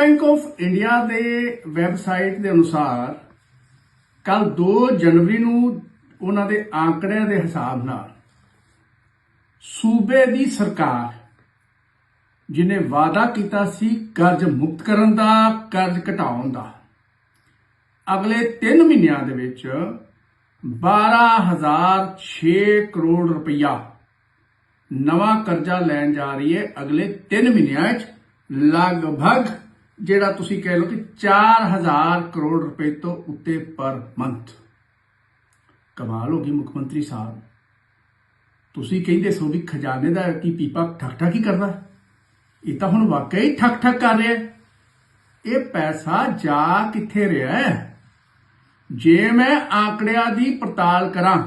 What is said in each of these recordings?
Bank of India ਦੇ website ਦੇ ਅਨੁਸਾਰ ਕੱਲ 2 ਜਨਵਰੀ ਨੂੰ ਉਹਨਾਂ ਦੇ ਆંકੜਿਆਂ ਦੇ ਹਿਸਾਬ ਨਾਲ ਸੂਬੇ ਦੀ ਸਰਕਾਰ ਜਿਨੇ ਵਾਅਦਾ ਕੀਤਾ ਸੀ ਕਰਜ਼ ਮੁਕਤ ਕਰਨ ਦਾ, ਕਰਜ਼ ਘਟਾਉਣ ਦਾ, ਅਗਲੇ 3 ਮਹੀਨਿਆਂ ਦੇ ਵਿੱਚ 12006 ਕਰੋੜ ਰੁਪਇਆ ਨਵਾਂ ਕਰਜ਼ਾ ਲੈਣ ਜਾ ਰਹੀ ਹੈ ਅਗਲੇ 3 ਮਹੀਨਿਆਂ 'ਚ ਲਗਭਗ ਜਿਹੜਾ ਤੁਸੀਂ ਕਹਿ ਲਓ ਕਿ 4000 ਕਰੋੜ ਰੁਪਏ ਤੋਂ ਉੱਤੇ ਪਰ ਮੰਥ। ਕਮਾਲ ਹੋ ਗਈ ਮੁੱਖ ਮੰਤਰੀ ਸਾਹਿਬ। ਤੁਸੀਂ ਕਹਿੰਦੇ ਸੋ ਵੀ ਖਜ਼ਾਨੇ ਦਾ ਕੀ ਪੀਪਾ ਠੱਕ ਠੱਕ ਹੀ ਕਰਦਾ ਇਹ ਤਾਂ ਹੁਣ ਵਾਕਈ ਠੱਕ ਠੱਕ ਕਰ ਰਿਹਾ ਇਹ ਪੈਸਾ ਜਾ ਕਿੱਥੇ ਰਿਹਾ ਹੈ? ਜੇ ਮੈਂ ਆંકੜਿਆਂ ਦੀ ਪੜਤਾਲ ਕਰਾਂ,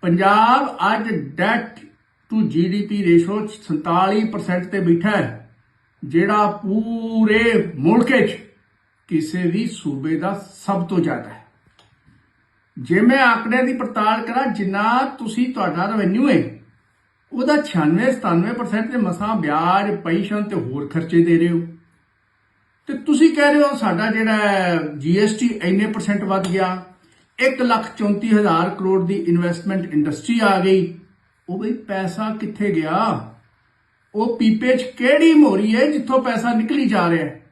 ਪੰਜਾਬ ਅੱਜ ਡੈਟ ਟੂ ਜੀਡੀਪੀ ਰੇਸ਼ੋ 47% ਤੇ ਬੈਠਾ ਹੈ। ਜਿਹੜਾ ਪੂਰੇ ਮੁਲਕ 'ਚ ਕਿਸੇ ਵੀ ਸੂਬੇ ਦਾ ਸਭ ਤੋਂ ਜ਼ਿਆਦਾ ਹੈ। ਜੇ ਮੈਂ ਆંકੜਿਆਂ ਦੀ ਪੜਤਾਲ ਕਰਾਂ, ਜਿੰਨਾ ਤੁਸੀਂ ਤੁਹਾਡਾ ਰਵੈਨਿਊ ਹੈ, ਉਹਦਾ 96 97% ਤੇ ਮਸਾਂ ਵਿਆਜ ਪੈਨਸ਼ਨ ਤੇ ਹੋਰ ਖਰਚੇ ਦੇ ਰਹੇ ਹੋ। ਤੇ ਤੁਸੀਂ ਕਹਿ ਰਹੇ ਹੋ ਸਾਡਾ ਜਿਹੜਾ ਜੀਐਸਟੀ ਇੰਨੇ ਪਰਸੈਂਟ ਵੱਧ ਗਿਆ 134000 ਕਰੋੜ ਦੀ ਇਨਵੈਸਟਮੈਂਟ ਇੰਡਸਟਰੀ ਆ ਗਈ। ਉਹ ਬਈ ਪੈਸਾ ਕਿੱਥੇ ਗਿਆ? ਉਹ ਪੀਪੇ 'ਚ ਕਿਹੜੀ ਮੋਰੀ ਹੈ ਜਿੱਥੋਂ ਪੈਸਾ ਨਿਕਲੀ ਜਾ ਰਿਹਾ ਹੈ?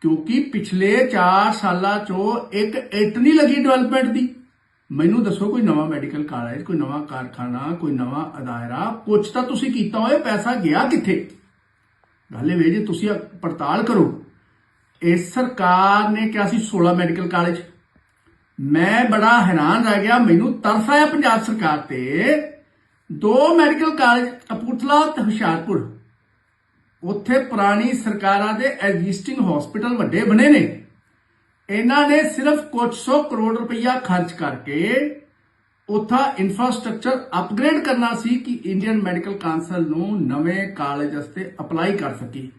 ਕਿਉਂਕਿ ਪਿਛਲੇ 4 ਸਾਲਾਂ 'ਚੋਂ ਇੱਕ ਇੱਟ ਨਹੀਂ ਲੱਗੀ ਡਿਵੈਲਪਮੈਂਟ ਦੀ। ਮੈਨੂੰ ਦੱਸੋ ਕੋਈ ਨਵਾਂ ਮੈਡੀਕਲ ਕਾਲਜ ਕੋਈ ਨਵਾਂ ਕਾਰਖਾਨਾ, ਕੋਈ ਨਵਾਂ ਅਦਾਇਰਾ ਕੁਝ ਤਾਂ ਤੁਸੀਂ ਕੀਤਾ ਹੋਇਆ, ਪੈਸਾ ਗਿਆ ਕਿੱਥੇ? ਗੱਲ ਇਹ ਵੇ ਜੇ ਤੁਸੀਂ ਪੜਤਾਲ ਕਰੋ। ਇਸ ਸਰਕਾਰ ਨੇ ਕਿਹਾ ਸੀ 16 ਮੈਡੀਕਲ ਕਾਲਜ ਮੈਂ ਬੜਾ ਹੈਰਾਨ ਰਹਿ ਗਿਆ, ਮੈਨੂੰ ਤਰਸ ਆਇਆ ਪੰਜਾਬ ਸਰਕਾਰ ਤੇ। ਦੋ ਮੈਡੀਕਲ ਕਾਲਜ, ਕਪੂਰਥਲਾ ਤੇ ਹੁਸ਼ਿਆਰਪੁਰ। ਉੱਥੇ ਪੁਰਾਣੀ ਸਰਕਾਰਾਂ ਦੇ ਐਗਜ਼ਿਸਟਿੰਗ ਹਸਪੀਟਲ ਵੱਡੇ ਬਣੇ ਨੇ। ਇਹਨਾਂ ਨੇ ਸਿਰਫ ਕੁਝ ਸੌ ਕਰੋੜ ਰੁਪਈਆ ਖਰਚ ਕਰਕੇ ਉੱਥਾ ਇਨਫਰਾਸਟ੍ਰਕਚਰ ਅਪਗ੍ਰੇਡ ਕਰਨਾ ਸੀ ਕਿ ਇੰਡੀਅਨ ਮੈਡੀਕਲ ਕਾਉਂਸਲ ਨੂੰ ਨਵੇਂ ਕਾਲਜ ਵਾਸਤੇ ਅਪਲਾਈ ਕਰ ਸਕੀ।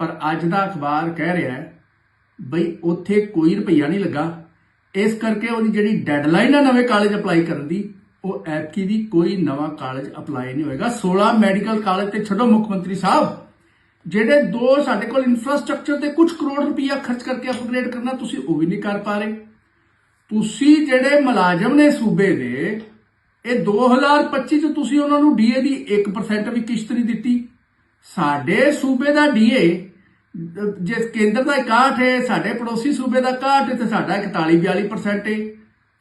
ਪਰ ਅੱਜ ਦਾ ਅਖਬਾਰ ਕਹਿ ਰਿਹਾ ਹੈ ਬਈ ਉੱਥੇ ਕੋਈ ਰੁਪਈਆ ਨਹੀਂ ਲੱਗਾ। ਇਸ ਕਰਕੇ ਉਹਦੀ ਜਿਹੜੀ ਡੈਡਲਾਈਨ ਹੈ ਨਵੇਂ ਕਾਲਜ ਅਪਲਾਈ ਕਰਨ ਦੀ ਉਹ ਐਤਕੀ ਦੀ ਕੋਈ ਨਵਾਂ ਕਾਲਜ ਅਪਲਾਈ ਨਹੀਂ ਹੋਏਗਾ। 16 ਮੈਡੀਕਲ ਕਾਲਜ ਤੇ ਛੱਡੋ ਮੁੱਖ ਮੰਤਰੀ ਸਾਹਿਬ, ਜਿਹੜੇ ਦੋ ਸਾਡੇ ਕੋਲ ਇਨਫਰਾਸਟ੍ਰਕਚਰ ਤੇ ਕੁਝ ਕਰੋੜ ਰੁਪਈਆ ਖਰਚ ਕਰਕੇ ਅਪਗ੍ਰੇਡ ਕਰਨਾ, ਤੁਸੀਂ ਉਹ ਵੀ ਨਹੀਂ ਕਰ ਪਾ ਰਹੇ। ਤੁਸੀਂ ਜਿਹੜੇ ਮੁਲਾਜ਼ਮ ਨੇ ਸੂਬੇ ਦੇ, ਇਹ 2025 ਚ ਤੁਸੀਂ ਉਹਨਾਂ ਨੂੰ ਡੀਏ ਦੀ 1% ਵੀ ਕਿਸ਼ਤ ਨਹੀਂ ਦਿੱਤੀ। ਸਾਡੇ ਸੂਬੇ ਦਾ ਡੀਏ ਜੇ ਕੇਂਦਰ ਦਾ 61 ਹੈ, ਸਾਡੇ ਪੜੋਸੀ ਸੂਬੇ ਦਾ 61 ਹੈ ਤੇ ਸਾਡਾ 41 42% ਹੈ।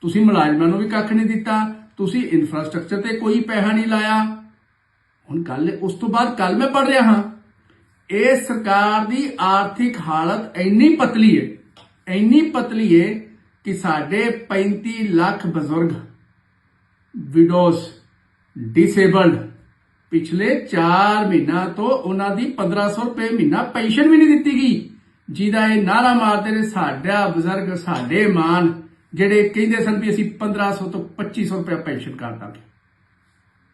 ਤੁਸੀਂ ਮੁਲਾਜ਼ਮਾਂ ਨੂੰ ਵੀ ਕੱਖ ਨਹੀਂ ਦਿੱਤਾ। ਤੁਸੀਂ ਇਨਫਰਾਸਟ੍ਰਕਚਰ ਤੇ ਕੋਈ ਪੈਸਾ ਨਹੀਂ ਲਾਇਆ। ਹੁਣ ਕੱਲ ਉਸ ਤੋਂ ਬਾਅਦ ਕੱਲ ਮੈਂ ਪੜ ਰਿਹਾ ਹਾਂ। ਇਹ ਸਰਕਾਰ ਦੀ ਆਰਥਿਕ ਹਾਲਤ ਇੰਨੀ ਪਤਲੀ ਹੈ ਇੰਨੀ ਪਤਲੀ ਹੈ ਕਿ ਸਾਡੇ 35 ਲੱਖ ਬਜ਼ੁਰਗ ਵਿਡੋਜ਼ ਡਿਸੇਬਲਡ ਪਿਛਲੇ 4 ਮਹੀਨਾ ਤੋਂ ਉਹਨਾਂ ਦੀ 1500 ਰੁਪਏ ਮਹੀਨਾ ਪੈਨਸ਼ਨ ਵੀ ਨਹੀਂ ਦਿੱਤੀ ਗਈ। ਜਿਹਦਾ ਇਹ ਨਾਰਾ ਮਾਰਦੇ ਨੇ, ਸਾਡਾ ਬਜ਼ੁਰਗ, ਸਾਡੇ ਮਾਨ ਜਿਹੜੇ ਕਹਿੰਦੇ ਸਨ ਵੀ ਅਸੀਂ 1500 ਤੋਂ 2500 ਰੁਪਏ ਪੈਨਸ਼ਨ ਕਰ ਦਾਂਗੇ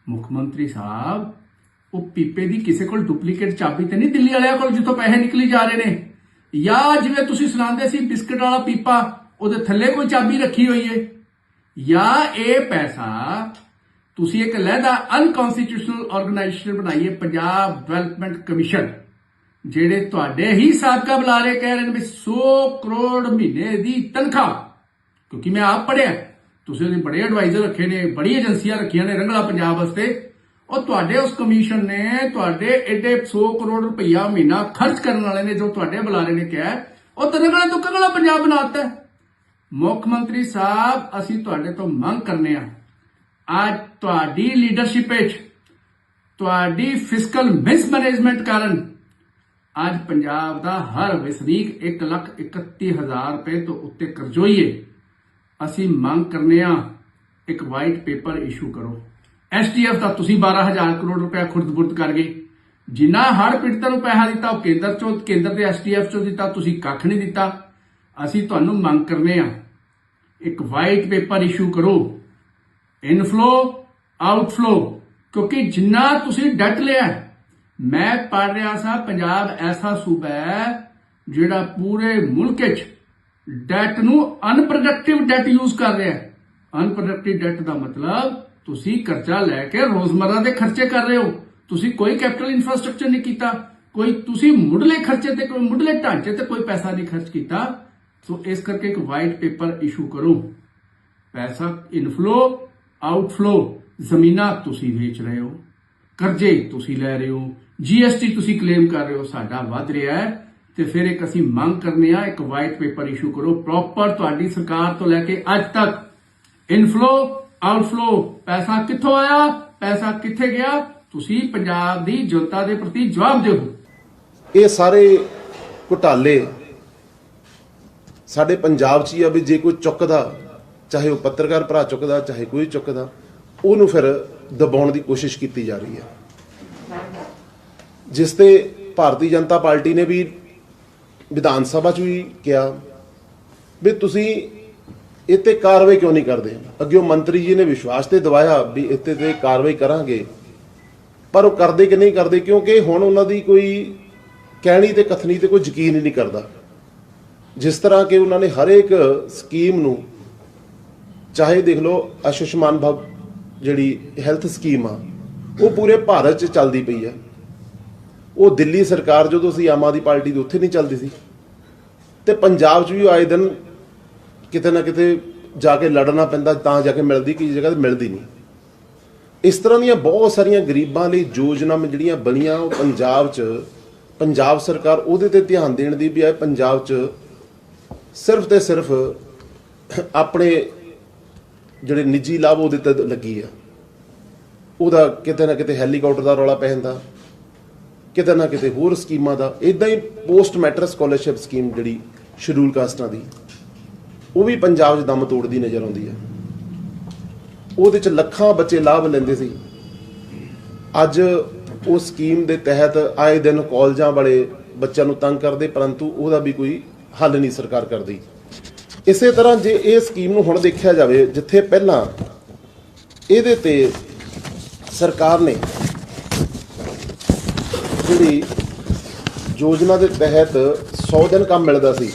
ਮੁੱਖ ਮੰਤਰੀ ਸਾਹਿਬ, ਉਹ ਪੀਪੇ ਦੀ ਕਿਸੇ ਕੋਲ ਡੁਪਲੀਕੇਟ ਚਾਬੀ ਤੇ ਨਹੀਂ ਦਿੱਲੀ ਵਾਲਿਆਂ ਕੋਲ ਜਿੱਥੋਂ ਪੈਸੇ ਨਿਕਲੀ ਜਾ ਰਹੇ ਨੇ? ਜਾਂ ਜਿਵੇਂ ਤੁਸੀਂ ਸੁਣਾਉਂਦੇ ਸੀ ਬਿਸਕਟ ਵਾਲਾ ਪੀਪਾ, ਉਹਦੇ ਥੱਲੇ ਕੋਈ ਚਾਬੀ ਰੱਖੀ ਹੋਈ ਹੈ ਜਾਂ ਇਹ ਪੈਸਾ ਤੁਸੀਂ ਇੱਕ ਲਹਿਦਾ ਅਨਕਨਸਟੀਟਿਊਸ਼ਨਲ ਆਰਗੇਨਾਈਜੇਸ਼ਨ ਬਣਾਈ ਹੈ ਪੰਜਾਬ ਡਿਵੈਲਪਮੈਂਟ ਕਮਿਸ਼ਨ ਜਿਹੜੇ ਤੁਹਾਡੇ ਹੀ ਸਾਬਕਾ ਬੁਲਾਰੇ ਕਹਿ ਰਹੇ ਨੇ ਵੀ 100 ਕਰੋੜ ਮਹੀਨੇ ਦੀ ਤਨਖਾਹ। ਕਿਉਂਕਿ ਮੈਂ ਆਪ ਪੜਿਆ ਤੁਸੀਂ ਉਹਦੇ ਬੜੇ ਐਡਵਾਈਜ਼ਰ ਰੱਖੇ ਨੇ, ਬੜੀ ਏਜੰਸੀਆਂ ਰੱਖੀਆਂ ਨੇ ਰੰਗਲਾ ਪੰਜਾਬ ਵਾਸਤੇ। ਉਹ ਤੁਹਾਡੇ ਉਸ ਕਮਿਸ਼ਨ ਨੇ ਤੁਹਾਡੇ ਐਡੇ 100 ਕਰੋੜ ਰੁਪਈਆ ਮਹੀਨਾ ਖਰਚ ਕਰਨ ਵਾਲੇ ਨੇ ਜੋ ਤੁਹਾਡੇ ਬੁਲਾਰੇ ਨੇ ਕਿਹਾ ਉਹ ਤਾਂ ਰੰਗਲਾ ਤੋਂ ਕਗਲਾ ਪੰਜਾਬ ਬਣਾਤਾ ਹੈ। ਮੁੱਖ ਮੰਤਰੀ ਸਾਹਿਬ, ਅਸੀਂ ਤੁਹਾਡੇ ਤੋਂ ਮੰਗ ਕਰਨੇ ਆ। ਅੱਜ ਤੁਹਾਡੀ ਲੀਡਰਸ਼ਿਪ ਵਿੱਚ ਤੁਹਾਡੀ ਫਿਸਕਲ ਮਿਸਮੈਨੇਜਮੈਂਟ ਕਾਰਨ ਅੱਜ ਪੰਜਾਬ ਦਾ ਹਰ ਵਸਨੀਕ 131000 ਰੁਪਏ ਤੋਂ ਉੱਤੇ ਕਰਜ਼ੋਈ ਹੈ। ਅਸੀਂ ਮੰਗ ਕਰਨੇ ਆ, ਇੱਕ ਵਾਈਟ ਪੇਪਰ ਇਸ਼ੂ ਕਰੋ। ਐਸਟੀਐਫ ਦਾ ਤੁਸੀਂ 12000 ਕਰੋੜ ਰੁਪਏ ਖੁਰਦ-ਬੁਰਦ ਕਰ ਗਏ। ਜਿੰਨਾ ਹੜ ਪੀੜਤਾਂ ਨੂੰ ਪੈਸਾ ਦਿੱਤਾ, ਉਹ ਕੇਂਦਰ ਚੋਂ, ਕੇਂਦਰ ਦੇ ਐਸਟੀਐਫ ਚੋਂ ਦਿੱਤਾ, ਤੁਸੀਂ ਕੱਖ ਨਹੀਂ ਦਿੱਤਾ। ਅਸੀਂ ਤੁਹਾਨੂੰ ਮੰਗ ਕਰਨੇ ਆ, ਇੱਕ ਵਾਈਟ ਪੇਪਰ ਇਸ਼ੂ ਕਰੋ। ਇਨਫਲੋ ਆਊਟਫਲੋ ਕਿਉਂਕਿ ਜਿੰਨਾ ਤੁਸੀਂ ਡੈਟ ਲਿਆ, ਮੈਂ ਪੜ ਰਿਹਾ ਸਾਂ, ਪੰਜਾਬ ਐਸਾ ਸੂਬਾ ਹੈ ਜਿਹੜਾ ਪੂਰੇ ਮੁਲਕ ਵਿੱਚ ਡੈਟ ਨੂੰ ਅਨਪ੍ਰੋਡਕਟਿਵ ਡੈਟ ਯੂਜ਼ ਕਰ ਰਿਹਾ ਹੈ। ਅਨਪ੍ਰੋਡਕਟਿਵ ਡੈਟ ਦਾ ਮਤਲਬ ਤੁਸੀਂ ਕਰਜ਼ਾ ਲੈ ਕੇ ਰੋਜ਼ਮਰਰਾ ਦੇ ਖਰਚੇ ਕਰ ਰਹੇ ਹੋ। ਤੁਸੀਂ ਕੋਈ ਕੈਪੀਟਲ ਇਨਫਰਾਸਟ੍ਰਕਚਰ ਨਹੀਂ ਕੀਤਾ। ਕੋਈ ਤੁਸੀਂ ਮੁੱਢਲੇ ਖਰਚੇ ਤੇ ਕੋਈ ਮੁੱਢਲੇ ਢਾਂਚੇ ਤੇ ਕੋਈ ਪੈਸਾ ਨਹੀਂ ਖਰਚ ਕੀਤਾ। ਸੋ ਇਸ ਕਰਕੇ ਇੱਕ ਵਾਈਟ ਪੇਪਰ ਇਸ਼ੂ ਕਰੋ। ਪੈਸਾ ਇਨਫਲੋ ਆਊਟਫਲੋ ਜ਼ਮੀਨਾਂ ਤੁਸੀਂ ਵੇਚ ਰਹੇ ਹੋ। ਕਰਜ਼ੇ ਤੁਸੀਂ ਲੈ ਰਹੇ ਹੋ। ਜੀਐਸਟੀ ਤੁਸੀਂ ਕਲੇਮ ਕਰ ਰਹੇ ਹੋ। ਸਾਡਾ ਵੱਧ ਰਿਹਾ ਹੈ। ਤੇ ਫਿਰ ਇੱਕ ਅਸੀਂ ਮੰਗ ਕਰਨੇ ਆ, ਇੱਕ ਵਾਈਟ ਪੇਪਰ ਇਸ਼ੂ ਕਰੋ ਪ੍ਰੋਪਰ ਤੁਹਾਡੀ ਸਰਕਾਰ ਤੋਂ ਲੈ ਕੇ ਅੱਜ ਤੱਕ। ਇਨਫਲੋ ਆਊਟਫਲੋ ਪੈਸਾ ਕਿੱਥੋਂ ਆਇਆ, ਪੈਸਾ ਕਿੱਥੇ ਗਿਆ? ਤੁਸੀਂ ਪੰਜਾਬ ਦੀ ਜਨਤਾ ਦੇ ਪ੍ਰਤੀ ਜਵਾਬ ਦਿਓ। ਇਹ ਸਾਰੇ ਘੁਟਾਲੇ ਸਾਡੇ ਪੰਜਾਬ 'ਚ ਹੀ ਆ ਵੀ ਜੇ ਕੋਈ ਚੁੱਕਦਾ, ਚਾਹੇ ਉਹ ਪੱਤਰਕਾਰ ਭਰਾ ਚੁੱਕਦਾ, ਚਾਹੇ ਕੋਈ ਚੁੱਕਦਾ, ਉਹਨੂੰ ਫਿਰ ਦਬਾਉਣ ਦੀ ਕੋਸ਼ਿਸ਼ ਕੀਤੀ ਜਾ ਰਹੀ ਹੈ। ਜਿਸ ਤੇ ਭਾਰਤੀ ਜਨਤਾ ਪਾਰਟੀ ਨੇ ਵੀ ਵਿਧਾਨ ਸਭਾ 'ਚ ਵੀ ਕਿਹਾ ਵੀ ਤੁਸੀਂ ਇੱਥੇ ਕਾਰਵਾਈ ਕਿਉਂ ਨਹੀਂ ਕਰਦੇ? ਅੱਗੇ ਉਹ ਮੰਤਰੀ ਜੀ ਨੇ ਵਿਸ਼ਵਾਸ ਤੇ ਦਿਵਾਇਆ ਵੀ ਇੱਥੇ ਤੇ ਕਾਰਵਾਈ ਕਰਾਂਗੇ। ਪਰ ਉਹ ਕਰਦੇ ਕਿ ਨਹੀਂ ਕਰਦੇ? ਕਿਉਂਕਿ ਹੁਣ ਉਹਨਾਂ ਦੀ ਕੋਈ ਕਹਿਣੀ ਤੇ ਕਥਨੀ ਤੇ ਕੋਈ ਯਕੀਨ ਹੀ ਨਹੀਂ ਕਰਦਾ। ਜਿਸ ਤਰ੍ਹਾਂ ਕਿ ਉਹਨਾਂ ਨੇ ਹਰੇਕ ਸਕੀਮ ਨੂੰ, ਚਾਹੇ ਦੇਖ ਲਓ ਆਸ਼ੁਸ਼ਮਾਨ ਭਵ ਜਿਹੜੀ ਹੈਲਥ ਸਕੀਮ ਆ, ਉਹ ਪੂਰੇ ਭਾਰਤ 'ਚ ਚੱਲਦੀ ਪਈ ਆ। ਉਹ ਦਿੱਲੀ ਸਰਕਾਰ ਜਦੋਂ ਸੀ ਆਮ ਆਦਮੀ ਪਾਰਟੀ ਦੀ ਉੱਥੇ ਨਹੀਂ ਚੱਲਦੀ ਸੀ। ਤੇ ਪੰਜਾਬ 'ਚ ਵੀ ਆਏ ਦਿਨ ਕਿਤੇ ਨਾ ਕਿਤੇ ਜਾ ਕੇ ਲੜਨਾ ਪੈਂਦਾ, ਤਾਂ ਜਾ ਕੇ ਮਿਲਦੀ ਕਿ ਜਗ੍ਹਾ ਤੇ ਮਿਲਦੀ ਨਹੀਂ। ਇਸ ਤਰ੍ਹਾਂ ਦੀਆਂ ਬਹੁਤ ਸਾਰੀਆਂ ਗਰੀਬਾਂ ਲਈ ਯੋਜਨਾਵਾਂ ਜਿਹੜੀਆਂ ਬਣੀਆਂ ਉਹ ਪੰਜਾਬ 'ਚ, ਪੰਜਾਬ ਸਰਕਾਰ ਉਹਦੇ ਤੇ ਧਿਆਨ ਦੇਣ ਦੀ ਵੀ ਹੈ ਪੰਜਾਬ 'ਚ ਸਿਰਫ ਤੇ ਸਿਰਫ ਆਪਣੇ ਜਿਹੜੇ ਨਿੱਜੀ ਲਾਭ ਉਹਦੇ ਤੇ ਲੱਗੀ ਆ। ਉਹਦਾ ਕਿਤੇ ਨਾ ਕਿਤੇ ਹੈਲੀਕਾਪਟਰ ਦਾ ਰੌਲਾ ਪੈ ਜਾਂਦਾ। ਕਿਤੇ ਨਾ ਕਿਤੇ ਹੋਰ ਸਕੀਮਾਂ ਦਾ ਇਦਾਂ ਹੀ ਪੋਸਟ ਮੈਟਰ ਸਕਾਲਰਸ਼ਿਪ ਸਕੀਮ ਜਿਹੜੀ ਸ਼ਡਿਊਲ ਕਾਸਟਾਂ ਦੀ, ਉਹ ਵੀ ਪੰਜਾਬ 'ਚ ਦਮ ਤੋੜਦੀ ਨਜ਼ਰ ਆਉਂਦੀ ਹੈ। ਉਹਦੇ 'ਚ ਲੱਖਾਂ ਬੱਚੇ ਲਾਭ ਲੈਂਦੇ ਸੀ। ਅੱਜ ਉਹ ਸਕੀਮ ਦੇ ਤਹਿਤ ਆਏ ਦਿਨ ਕਾਲਜਾਂ ਵਾਲੇ ਬੱਚਿਆਂ ਨੂੰ ਤੰਗ ਕਰਦੇ, ਪਰੰਤੂ ਉਹਦਾ ਵੀ ਕੋਈ ਹੱਲ ਨਹੀਂ ਸਰਕਾਰ ਕਰਦੀ। ਇਸੇ ਤਰ੍ਹਾਂ ਜੇ ਇਹ ਸਕੀਮ ਨੂੰ ਹੁਣ ਦੇਖਿਆ ਜਾਵੇ, ਜਿੱਥੇ ਪਹਿਲਾਂ ਇਹਦੇ ਤੇ ਸਰਕਾਰ ਨੇ ਜਿਹੜੀ ਯੋਜਨਾ ਦੇ ਤਹਿਤ 100 ਦਿਨ ਕੰਮ ਮਿਲਦਾ ਸੀ,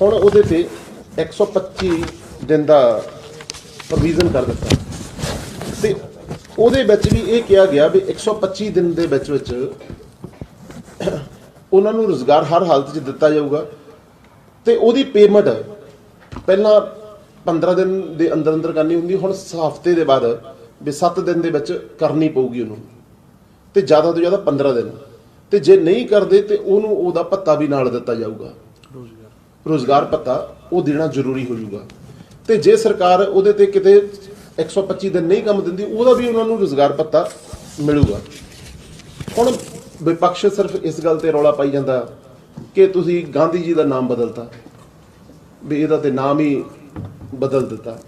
ਹੁਣ ਉਹਦੇ ਤੇ 125 ਦਿਨ ਦਾ ਪ੍ਰੋਵੀਜ਼ਨ ਕਰ ਦਿੱਤਾ। ਤੇ ਉਹਦੇ ਵਿੱਚ ਵੀ ਇਹ ਕਿਹਾ ਗਿਆ ਵੀ 125 ਦਿਨ ਦੇ ਵਿੱਚ ਵਿੱਚ ਉਹਨਾਂ ਨੂੰ ਰੋਜ਼ਗਾਰ ਹਰ ਹਾਲਤ 'ਚ ਦਿੱਤਾ ਜਾਊਗਾ ਤੇ ਉਹਦੀ ਪੇਮੈਂਟ ਪਹਿਲਾਂ 15 ਦਿਨ ਦੇ ਅੰਦਰ ਅੰਦਰ ਕਰਨੀ ਹੁੰਦੀ, ਹੁਣ ਹਫ਼ਤੇ ਦੇ ਬਾਅਦ ਵੀ 7 ਦਿਨ ਦੇ ਵਿੱਚ ਕਰਨੀ ਪਊਗੀ ਉਹਨੂੰ। ਤੇ ਜ਼ਿਆਦਾ ਤੋਂ ਜ਼ਿਆਦਾ 15 ਦਿਨ। ਤੇ ਜੇ ਨਹੀਂ ਕਰਦੇ ਤੇ ਉਹਨੂੰ ਉਹਦਾ ਭੱਤਾ ਵੀ ਨਾਲ ਦਿੱਤਾ ਜਾਊਗਾ। ਰੋਜ਼ਗਾਰ। ਭੱਤਾ ਉਹ ਦੇਣਾ ਜ਼ਰੂਰੀ ਹੋ ਜਾਊਗਾ। ਤੇ ਜੇ ਸਰਕਾਰ ਉਹਦੇ ਤੇ ਕਿਤੇ 125 ਦਿਨ ਨਹੀਂ ਕੰਮ ਦਿੰਦੀ ਉਹਦਾ ਵੀ ਉਹਨਾਂ ਨੂੰ ਰੋਜ਼ਗਾਰ ਭੱਤਾ ਮਿਲੂਗਾ। ਹੁਣ ਵਿਪਕਸ਼ ਸਿਰਫ ਇਸ ਗੱਲ ਤੇ ਰੌਲਾ ਪਾਈ ਜਾਂਦਾ ਕਿ ਤੁਸੀਂ ਗਾਂਧੀ ਜੀ ਦਾ ਨਾਮ ਬਦਲਤਾ। ਵੀ ਇਹਦਾ ਤੇ ਨਾਮ ਹੀ ਬਦਲ ਦਿੱਤਾ।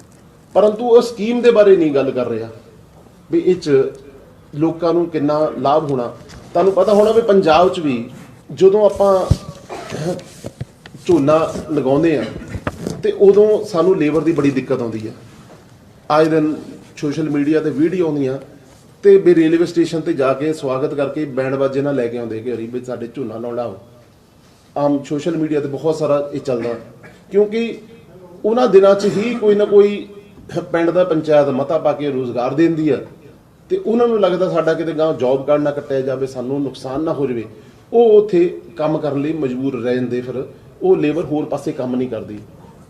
ਪਰੰਤੂ ਉਹ ਸਕੀਮ ਦੇ ਬਾਰੇ ਨਹੀਂ ਗੱਲ ਕਰ ਰਿਹਾ। ਵੀ ਇਹ ਚ ਲੋਕਾਂ ਨੂੰ ਕਿੰਨਾ ਲਾਭ ਹੋਣਾ। ਤੁਹਾਨੂੰ ਪਤਾ ਹੋਣਾ ਵੀ ਪੰਜਾਬ 'ਚ ਵੀ ਜਦੋਂ ਆਪਾਂ ਝੋਨਾ ਲਗਾਉਂਦੇ ਆ, ਤੇ ਉਦੋਂ ਸਾਨੂੰ ਲੇਬਰ ਦੀ ਬੜੀ ਦਿੱਕਤ ਆਉਂਦੀ ਆ। ਅੱਜ ਦਿਨ ਸੋਸ਼ਲ ਮੀਡੀਆ ਤੇ ਵੀਡੀਓ ਆਉਂਦੀਆਂ, ਤੇ ਵੀ ਰੇਲਵੇ ਸਟੇਸ਼ਨ ਤੇ ਜਾ ਕੇ ਸਵਾਗਤ ਕਰਕੇ ਬੈਂਡ ਬਾਜੇ ਨਾਲ ਲੈ ਕੇ ਆਉਂਦੇ ਕਿ ਹਰੀ ਵੀ ਸਾਡੇ ਝੋਨਾ ਲਾਉਣਾ ਆਓ ਆਮ ਸੋਸ਼ਲ ਮੀਡੀਆ ਤੇ ਬਹੁਤ ਸਾਰਾ ਇਹ ਚੱਲਦਾ, ਕਿਉਂਕਿ ਉਹਨਾਂ ਦਿਨਾਂ 'ਚ ਹੀ ਕੋਈ ਨਾ ਕੋਈ ਪਿੰਡ ਦਾ ਪੰਚਾਇਤ ਮਤਾ ਪਾ ਕੇ ਰੋਜ਼ਗਾਰ ਦਿੰਦੀ ਆ। ਤੇ ਉਹਨਾਂ ਨੂੰ ਲੱਗਦਾ ਸਾਡਾ ਕਿਤੇ ਗਾਂ ਜੌਬ ਕਾਰਡ ਨਾ ਕੱਟਿਆ ਜਾਵੇ, ਸਾਨੂੰ ਨੁਕਸਾਨ ਨਾ ਹੋ ਜਾਵੇ। ਉਹ ਉੱਥੇ ਕੰਮ ਕਰਨ ਲਈ ਮਜਬੂਰ ਰਹਿ ਜਾਂਦੇ ਫਿਰ, ਉਹ ਲੇਬਰ ਹੋਰ ਪਾਸੇ ਕੰਮ ਨਹੀਂ ਕਰਦੀ।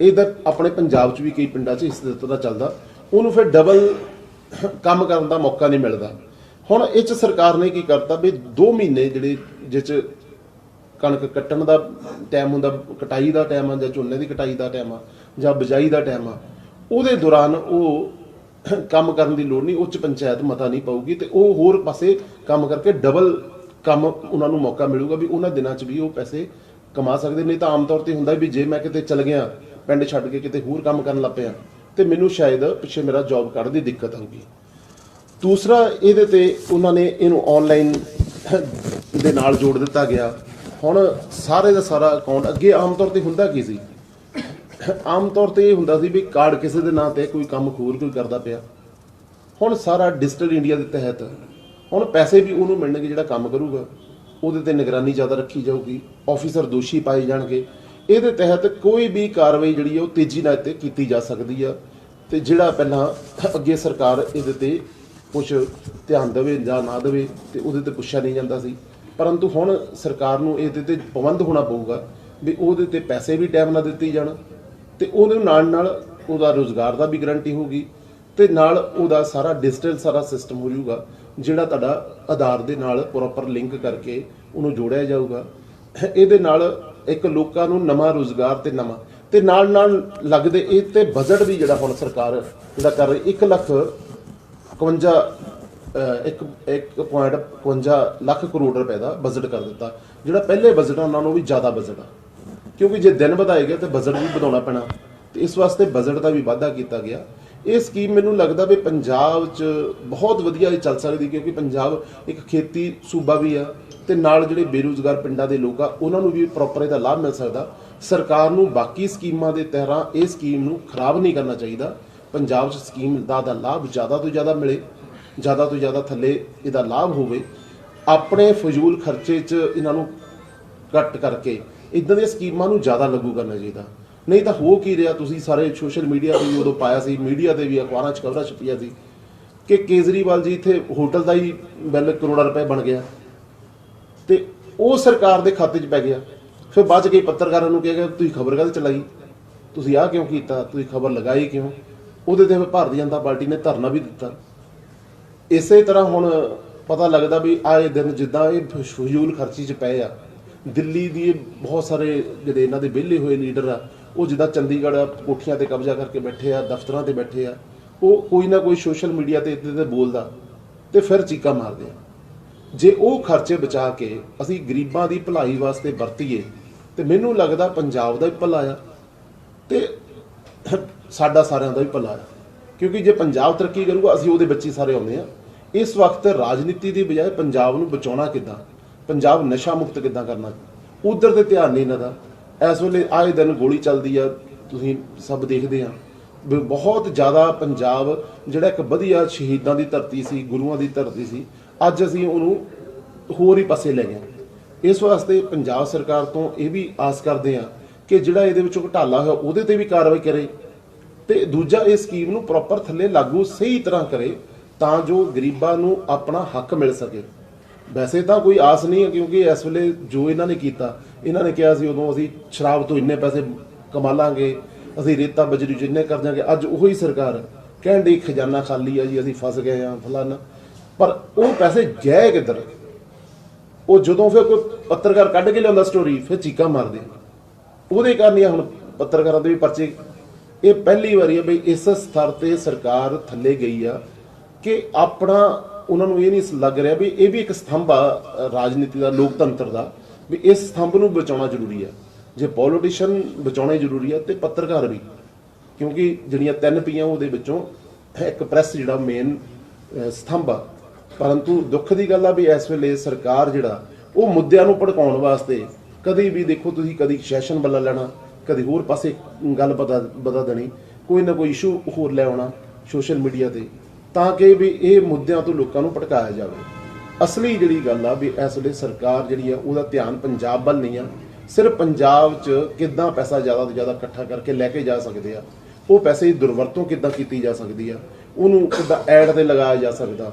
ਇਹਦਾ ਆਪਣੇ ਪੰਜਾਬ 'ਚ ਵੀ ਕਈ ਪਿੰਡਾਂ 'ਚ ਇਸ ਤਰ੍ਹਾਂ ਚੱਲਦਾ। ਉਹਨੂੰ ਫਿਰ ਡਬਲ ਕੰਮ ਕਰਨ ਦਾ ਮੌਕਾ ਨਹੀਂ ਮਿਲਦਾ। ਹੁਣ ਇਹ 'ਚ ਸਰਕਾਰ ਨੇ ਕੀ ਕਰਤਾ ਵੀ 2 ਮਹੀਨੇ ਜਿਹੜੇ ਜਿਸ 'ਚ ਕਣਕ ਕੱਟਣ ਦਾ ਟਾਈਮ ਹੁੰਦਾ, ਕਟਾਈ ਦਾ ਟਾਈਮ ਆ ਜਾਂ ਝੋਨੇ ਦੀ ਕਟਾਈ ਦਾ ਟਾਈਮ ਆ ਜਾਂ ਬਿਜਾਈ ਦਾ ਟਾਈਮ ਆ, ਉਹਦੇ ਦੌਰਾਨ ਉਹ ਕੰਮ ਕਰਨ ਦੀ ਲੋੜ ਨਹੀਂ, ਉੱਚ ਪੰਚਾਇਤ ਮਤਾ ਨਹੀਂ ਪਾਊਗੀ ਤੇ ਉਹ ਹੋਰ ਪਾਸੇ ਕੰਮ ਕਰਕੇ ਡਬਲ ਕੰਮ ਉਹਨਾਂ ਨੂੰ ਮੌਕਾ ਮਿਲੂਗਾ ਵੀ ਉਹਨਾਂ ਦਿਨਾਂ 'ਚ ਵੀ ਉਹ ਪੈਸੇ ਕਮਾ ਸਕਦੇ, ਨਹੀਂ ਤਾਂ ਆਮ ਤੌਰ ਤੇ ਹੁੰਦਾ ਵੀ ਜੇ ਮੈਂ ਕਿਤੇ ਚਲ ਗਿਆ, ਪਿੰਡ ਛੱਡ ਕੇ ਕਿਤੇ ਹੋਰ ਕੰਮ ਕਰਨ ਲੱਗ ਪਿਆ, ਤੇ ਮੈਨੂੰ ਸ਼ਾਇਦ ਪਿੱਛੇ ਮੇਰਾ ਜੌਬ ਕੱਢ ਦੀ ਦਿੱਕਤ ਆਊਗੀ। ਦੂਸਰਾ, ਇਹਦੇ ਤੇ ਉਹਨਾਂ ਨੇ ਇਹਨੂੰ ਆਨਲਾਈਨ ਦੇ ਨਾਲ ਜੋੜ ਦਿੱਤਾ ਗਿਆ। ਹੁਣ ਸਾਰੇ ਦਾ ਸਾਰਾ ਅਕਾਊਂਟ ਅੱਗੇ ਆਮ ਤੌਰ ਤੇ ਹੁੰਦਾ ਕੀ ਸੀ? ਆਮ ਤੌਰ ਤੇ ਇਹ ਹੁੰਦਾ ਸੀ ਵੀ ਕਾਰਡ ਕਿਸੇ ਦੇ ਨਾਂ ਤੇ ਕੋਈ ਕੰਮ ਖੋਰ ਕੋਈ ਕਰਦਾ ਪਿਆ। ਹੁਣ ਸਾਰਾ ਡਿਜੀਟਲ ਇੰਡੀਆ ਦੇ ਤਹਿਤ ਹੁਣ ਪੈਸੇ ਵੀ ਉਹਨੂੰ ਮਿਲਣਗੇ ਜਿਹੜਾ ਕੰਮ ਕਰੂਗਾ। ਉਹਦੇ ਤੇ ਨਿਗਰਾਨੀ ਜ਼ਿਆਦਾ ਰੱਖੀ ਜਾਊਗੀ ਆਫੀਸਰ ਦੋਸ਼ੀ ਪਾਏ ਜਾਣਗੇ। ਇਹਦੇ ਤਹਿਤ ਕੋਈ ਵੀ ਕਾਰਵਾਈ ਜਿਹੜੀ ਹੈ ਉਹ ਤੇਜ਼ੀ ਨਾਲ ਤੇ ਕੀਤੀ ਜਾ ਸਕਦੀ ਆ ਤੇ ਜਿਹੜਾ ਪਹਿਲਾਂ ਅੱਗੇ ਸਰਕਾਰ ਇਹਦੇ ਤੇ ਕੁਝ ਧਿਆਨ ਦੇਵੇ ਜਾਂ ਨਾ ਦੇਵੇ ਤੇ ਉਹਦੇ ਤੇ ਪੁੱਛਿਆ ਨਹੀਂ ਜਾਂਦਾ ਸੀ। ਪਰੰਤੂ ਹੁਣ ਸਰਕਾਰ ਨੂੰ ਇਹਦੇ ਤੇ ਪਾਬੰਦ ਹੋਣਾ ਪਊਗਾ ਵੀ ਉਹਦੇ ਤੇ ਪੈਸੇ ਵੀ ਟਾਈਮ ਨਾਲ ਦਿੱਤੇ ਜਾਣ। ਤੇ ਉਹਦੇ ਨਾਲ ਨਾਲ ਉਹਦਾ ਰੋਜ਼ਗਾਰ ਦਾ ਵੀ ਗਾਰੰਟੀ ਹੋਊਗੀ ਤੇ ਨਾਲ ਉਹਦਾ ਸਾਰਾ ਡਿਜੀਟਲ ਸਾਰਾ ਸਿਸਟਮ ਹੋ ਜਾਊਗਾ ਜਿਹੜਾ ਤੁਹਾਡਾ ਆਧਾਰ ਦੇ ਨਾਲ ਪ੍ਰੋਪਰ ਲਿੰਕ ਕਰਕੇ ਉਹਨੂੰ ਜੋੜਿਆ ਜਾਊਗਾ। ਇਹਦੇ ਨਾਲ ਇੱਕ ਲੋਕਾਂ ਨੂੰ ਨਵਾਂ ਰੋਜ਼ਗਾਰ ਤੇ ਨਵਾਂ ਤੇ ਨਾਲ ਨਾਲ ਲੱਗਦੇ ਇਹ ਤੇ ਬਜਟ ਵੀ ਜਿਹੜਾ ਹੁਣ ਸਰਕਾਰ ਜਿਹੜਾ ਕਰ ਰਹੀ 1 ਲੱਖ 51 ਅਹ, ਇੱਕ 1.51 ਲੱਖ ਕਰੋੜ ਰੁਪਏ ਦਾ ਬਜਟ ਕਰ ਦਿੱਤਾ ਜਿਹੜਾ ਪਹਿਲੇ ਬਜਟ ਉਹਨਾਂ ਨੂੰ ਵੀ ਜ਼ਿਆਦਾ ਬਜਟ ਆ। ਕਿਉਂਕਿ ਜੇ ਦਿਨ ਵਧਾਏ ਗਏ ਤੇ ਬਜਟ ਵੀ ਵਧਾਉਣਾ ਪੈਣਾ। ਤੇ ਇਸ ਵਾਸਤੇ ਬਜਟ ਦਾ ਵੀ ਵਾਧਾ ਕੀਤਾ ਗਿਆ। ਇਹ ਸਕੀਮ ਮੈਨੂੰ ਲੱਗਦਾ ਵੀ ਪੰਜਾਬ 'ਚ ਬਹੁਤ ਵਧੀਆ ਇਹ ਚੱਲ ਸਕਦੀ ਕਿਉਂਕਿ ਪੰਜਾਬ ਇੱਕ ਖੇਤੀ ਸੂਬਾ ਵੀ ਆ ਤੇ ਨਾਲ ਜਿਹੜੇ ਬੇਰੁਜ਼ਗਾਰ ਪਿੰਡਾਂ ਦੇ ਲੋਕ ਆ, ਉਹਨਾਂ ਨੂੰ ਵੀ ਪ੍ਰੋਪਰ ਇਹਦਾ ਲਾਭ ਮਿਲ ਸਕਦਾ। ਸਰਕਾਰ ਨੂੰ ਬਾਕੀ ਸਕੀਮਾਂ ਦੇ ਤਹਿਰਾਂ ਇਹ ਸਕੀਮ ਨੂੰ ਖਰਾਬ ਨਹੀਂ ਕਰਨਾ ਚਾਹੀਦਾ। ਪੰਜਾਬ 'ਚ ਸਕੀਮ ਦਾ ਦਾ ਲਾਭ ਜ਼ਿਆਦਾ ਤੋਂ ਜ਼ਿਆਦਾ ਮਿਲੇ, ਜ਼ਿਆਦਾ ਤੋਂ ਜ਼ਿਆਦਾ ਥੱਲੇ ਇਹਦਾ ਲਾਭ ਹੋਵੇ। ਆਪਣੇ ਫਜ਼ੂਲ ਖਰਚੇ 'ਚ ਇਹਨਾਂ ਨੂੰ ਘੱਟ ਕਰਕੇ ਇਦਾਂ ਦੀਆਂ ਸਕੀਮਾਂ ਨੂੰ ਜ਼ਿਆਦਾ ਲਾਗੂ ਕਰਨਾ ਚਾਹੀਦਾ ਨਹੀਂ ਤਾਂ ਹੋ ਕੀ ਰਿਹਾ, ਤੁਸੀਂ ਸਾਰੇ ਸੋਸ਼ਲ ਮੀਡੀਆ ਤੇ ਵੀ ਉਦੋਂ ਪਾਇਆ ਸੀ ਮੀਡੀਆ ਤੇ ਵੀ ਅਖਬਾਰਾਂ 'ਚ ਖਬਰਾਂ ਛਪੀਆਂ ਸੀ ਕਿ ਕੇਜਰੀਵਾਲ ਜੀ ਇੱਥੇ ਹੋਟਲ ਦਾ ਹੀ ਬਿੱਲ ਕਰੋੜਾਂ ਰੁਪਏ ਬਣ ਗਿਆ। ਤੇ ਉਹ ਸਰਕਾਰ ਦੇ ਖਾਤੇ 'ਚ ਪੈ ਗਿਆ। ਫਿਰ ਬਾਅਦ 'ਚ ਕਈ ਪੱਤਰਕਾਰਾਂ ਨੂੰ ਕਿਹਾ ਗਿਆ, ਤੁਸੀਂ ਖਬਰ ਕਾਹਦੇ ਚਲਾਈ? ਤੁਸੀਂ ਆਹ ਕਿਉਂ ਕੀਤਾ? ਤੁਸੀਂ ਖਬਰ ਲਗਾਈ ਕਿਉਂ? ਉਹਦੇ ਤੇ ਭਾਰਤੀ ਜਨਤਾ ਪਾਰਟੀ ਨੇ ਧਰਨਾ ਵੀ ਦਿੱਤਾ। ਇਸੇ ਤਰ੍ਹਾਂ ਹੁਣ ਪਤਾ ਲੱਗਦਾ ਵੀ ਆਏ ਦਿਨ ਜਿੱਦਾਂ ਇਹ ਫਜ਼ੂਲ ਖਰਚੀ 'ਚ ਪਏ ਆ। ਦਿੱਲੀ ਦੀ ਬਹੁਤ ਸਾਰੇ ਜਿਹੜੇ ਇਹਨਾਂ ਦੇ ਵਿਹਲੇ ਹੋਏ ਲੀਡਰ ਆ, ਉਹ ਜਿੱਦਾਂ ਚੰਡੀਗੜ੍ਹ ਕੋਠੀਆਂ ਤੇ ਕਬਜ਼ਾ ਕਰਕੇ ਬੈਠੇ ਆ, ਦਫ਼ਤਰਾਂ ਤੇ ਬੈਠੇ ਆ, ਉਹ ਕੋਈ ਨਾ ਕੋਈ ਸੋਸ਼ਲ ਮੀਡੀਆ ਤੇ ਇੱਦਾਂ ਦੇ ਬੋਲਦਾ ਤੇ ਫਿਰ ਚੀਕਾ ਮਾਰਦੇ ਆ। ਜੇ ਉਹ ਖਰਚੇ ਬਚਾ ਕੇ ਅਸੀਂ ਗਰੀਬਾਂ ਦੀ ਭਲਾਈ ਵਾਸਤੇ ਵਰਤੀਏ, ਤੇ ਮੈਨੂੰ ਲੱਗਦਾ ਪੰਜਾਬ ਦਾ ਵੀ ਭਲਾ ਆ ਤੇ ਸਾਡਾ ਸਾਰਿਆਂ ਦਾ ਵੀ ਭਲਾ ਆ। ਕਿਉਂਕਿ ਜੇ ਪੰਜਾਬ ਤਰੱਕੀ ਕਰੂਗਾ, ਅਸੀਂ ਉਹਦੇ ਬੱਚੇ ਸਾਰੇ ਆਉਂਦੇ ਆ। ਇਸ ਵਕਤ ਰਾਜਨੀਤੀ ਦੀ ਬਜਾਏ ਪੰਜਾਬ ਨੂੰ ਬਚਾਉਣਾ ਕਿੱਦਾਂ? ਪੰਜਾਬ ਨਸ਼ਾ ਮੁਕਤ ਕਿੱਦਾਂ ਕਰਨਾ? ਉਧਰ ਤੇ ਧਿਆਨ ਨਹੀਂ ਇਹਨਾਂ ਦਾ। ਇਸ ਵੇਲੇ ਆਏ ਦਿਨ ਗੋਲੀ ਚੱਲਦੀ ਆ, ਤੁਸੀਂ ਸਭ ਦੇਖਦੇ ਆ। ਵੀ ਬਹੁਤ ਜ਼ਿਆਦਾ ਪੰਜਾਬ, ਜਿਹੜਾ ਇੱਕ ਵਧੀਆ ਸ਼ਹੀਦਾਂ ਦੀ ਧਰਤੀ ਸੀ, ਗੁਰੂਆਂ ਦੀ ਧਰਤੀ ਸੀ, ਅੱਜ ਅਸੀਂ ਉਹਨੂੰ ਹੋਰ ਹੀ ਪਾਸੇ ਲੈ ਗਏ ਇਸ ਵਾਸਤੇ ਪੰਜਾਬ ਸਰਕਾਰ ਤੋਂ ਇਹ ਵੀ ਆਸ ਕਰਦੇ ਆ ਕਿ ਜਿਹੜਾ ਇਹਦੇ ਵਿੱਚੋਂ ਘਟਾਲਾ ਹੋਇਆ, ਉਹਦੇ ਤੇ ਵੀ ਕਾਰਵਾਈ ਕਰੇ ਤੇ ਦੂਜਾ ਇਹ ਸਕੀਮ ਨੂੰ ਪ੍ਰੋਪਰ ਥੱਲੇ ਲਾਗੂ ਸਹੀ ਤਰ੍ਹਾਂ ਕਰੇ ਤਾਂ ਜੋ ਗਰੀਬਾਂ ਨੂੰ ਆਪਣਾ ਹੱਕ ਮਿਲ ਸਕੇ। ਵੈਸੇ ਤਾਂ ਕੋਈ ਆਸ ਨਹੀਂ ਹੈ ਕਿਉਂਕਿ ਇਸ ਵੇਲੇ ਜੋ ਇਹਨਾਂ ਨੇ ਕੀਤਾ, ਇਹਨਾਂ ਨੇ ਕਿਹਾ ਸੀ ਉਦੋਂ ਅਸੀਂ ਸ਼ਰਾਬ ਤੋਂ ਇੰਨੇ ਪੈਸੇ ਕਮਾ ਲਾਂਗੇ, ਅਸੀਂ ਰੇਤਾ ਬਜਰੀ ਜਿੰਨੇ ਕਰ ਜਾਾਂਗੇ ਅੱਜ ਉਹੀ ਸਰਕਾਰ ਕਹਿਣ ਦੀ ਖਜ਼ਾਨਾ ਖਾਲੀ ਆ ਜੀ, ਅਸੀਂ ਫਸ ਗਏ ਆ ਫਲਾਨਾ। ਪਰ ਉਹ ਪੈਸੇ ਗਏ ਕਿੱਧਰ? ਉਹ ਜਦੋਂ ਫਿਰ ਕੋਈ ਪੱਤਰਕਾਰ ਕੱਢ ਕੇ ਲਿਆਉਂਦਾ ਸਟੋਰੀ ਫਿਰ ਚੀਕਾਂ ਮਾਰਦੇ। ਉਹਦੇ ਕਾਰਨ ਹੀ ਹੁਣ ਪੱਤਰਕਾਰਾਂ ਦੇ ਵੀ ਪਰਚੇ। ਇਹ ਪਹਿਲੀ ਵਾਰੀ ਹੈ ਬਈ ਇਸ ਸਤਰ ਤੇ ਸਰਕਾਰ ਥੱਲੇ ਗਈ ਆ ਕਿ ਆਪਣਾ ਉਹਨਾਂ ਨੂੰ ਇਹ ਨਹੀਂ ਲੱਗ ਰਿਹਾ ਵੀ ਇਹ ਵੀ ਇੱਕ ਸਤੰਭ ਆ ਰਾਜਨੀਤੀ ਦਾ, ਲੋਕਤੰਤਰ ਦਾ, ਵੀ ਇਸ ਸਤੰਭ ਨੂੰ ਬਚਾਉਣਾ ਜ਼ਰੂਰੀ ਆ। ਜੇ ਪੋਲੀਟੀਸ਼ੀਅਨ ਬਚਾਉਣੇ ਜ਼ਰੂਰੀ ਆ ਤੇ ਪੱਤਰਕਾਰ ਵੀ। ਕਿਉਂਕਿ ਜਿਹੜੀਆਂ ਤਿੰਨ ਪੀਆਂ ਉਹਦੇ ਵਿੱਚੋਂ ਇੱਕ ਪ੍ਰੈਸ ਜਿਹੜਾ ਮੇਨ ਸਤੰਭ ਆ। ਪਰੰਤੂ ਦੁੱਖ ਦੀ ਗੱਲ ਆ ਵੀ ਇਸ ਵੇਲੇ ਸਰਕਾਰ ਜਿਹੜਾ, ਉਹ ਮੁੱਦਿਆਂ ਨੂੰ ਭੜਕਾਉਣ ਵਾਸਤੇ ਕਦੇ ਵੀ ਦੇਖੋ ਤੁਸੀਂ ਕਦੀ ਸੈਸ਼ਨ ਬੱਲਾ ਲੈਣਾ, ਕਦੀ ਹੋਰ ਪਾਸੇ ਗੱਲ ਪਤਾ ਬਤਾ ਦੇਣੀ, ਕੋਈ ਨਾ ਕੋਈ ਇਸ਼ੂ ਹੋਰ ਲੈ ਆਉਣਾ ਸੋਸ਼ਲ ਮੀਡੀਆ ਤੇ। ਤਾਂ ਕਿ ਵੀ ਇਹ ਮੁੱਦਿਆਂ ਤੋਂ ਲੋਕਾਂ ਨੂੰ ਭਟਕਾਇਆ ਜਾਵੇ। ਅਸਲੀ ਜਿਹੜੀ ਗੱਲ ਆ ਵੀ ਇਸ ਵੇਲੇ ਸਰਕਾਰ ਜਿਹੜੀ ਆ, ਉਹਦਾ ਧਿਆਨ ਪੰਜਾਬ ਵੱਲ ਨਹੀਂ ਆ। ਸਿਰਫ ਪੰਜਾਬ 'ਚ ਕਿੱਦਾਂ ਪੈਸਾ ਜ਼ਿਆਦਾ ਤੋਂ ਜ਼ਿਆਦਾ ਇਕੱਠਾ ਕਰਕੇ ਲੈ ਕੇ ਜਾ ਸਕਦੇ ਆ। ਉਹ ਪੈਸੇ ਦੀ ਦੁਰਵਰਤੋਂ ਕਿੱਦਾਂ ਕੀਤੀ ਜਾ ਸਕਦੀ ਆ, ਉਹਨੂੰ ਕਿੱਦਾਂ ਐਡ ਤੇ ਲਗਾਇਆ ਜਾ ਸਕਦਾ।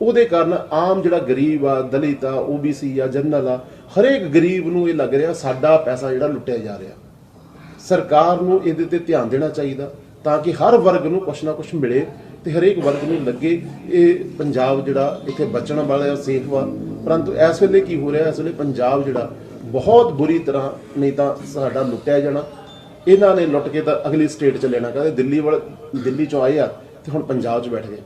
ਉਹਦੇ ਕਾਰਨ ਆਮ ਜਿਹੜਾ ਗਰੀਬ ਆ, ਦਲਿਤ ਆ ਓਬੀਸੀ ਆ, ਜਨਰਲ ਆ, ਹਰੇਕ ਗਰੀਬ ਨੂੰ ਇਹ ਲੱਗ ਰਿਹਾ ਸਾਡਾ ਪੈਸਾ ਜਿਹੜਾ ਲੁੱਟਿਆ ਜਾ ਰਿਹਾ। ਸਰਕਾਰ ਨੂੰ ਇਹਦੇ ਤੇ ਧਿਆਨ ਦੇਣਾ ਚਾਹੀਦਾ ਤਾਂ ਕਿ ਹਰ ਵਰਗ ਨੂੰ ਕੁਛ ਨਾ ਕੁਛ ਮਿਲੇ। ਤੇ ਹਰੇਕ ਵਰਗ ਨੂੰ ਲੱਗੇ ਇਹ ਪੰਜਾਬ ਜਿਹੜਾ ਇੱਥੇ ਬਚਣ ਵਾਲਾ ਸੇਫ ਵਾ ਪਰੰਤੂ ਇਸ ਵੇਲੇ ਕੀ ਹੋ ਰਿਹਾ, ਇਸ ਵੇਲੇ ਪੰਜਾਬ ਜਿਹੜਾ ਬਹੁਤ ਬੁਰੀ ਤਰ੍ਹਾਂ ਨਹੀਂ ਤਾਂ ਸਾਡਾ ਲੁੱਟਿਆ ਜਾਣਾ। ਇਹਨਾਂ ਨੇ ਲੁੱਟ ਕੇ ਤਾਂ ਅਗਲੀ ਸਟੇਟ ਚ ਲੈਣਾ, ਕਹਿੰਦੇ ਦਿੱਲੀ ਵਾਲ ਦਿੱਲੀ ਚੋਂ ਆਏ ਆ ਤੇ ਹੁਣ ਪੰਜਾਬ ਚ ਬੈਠ ਗਏ।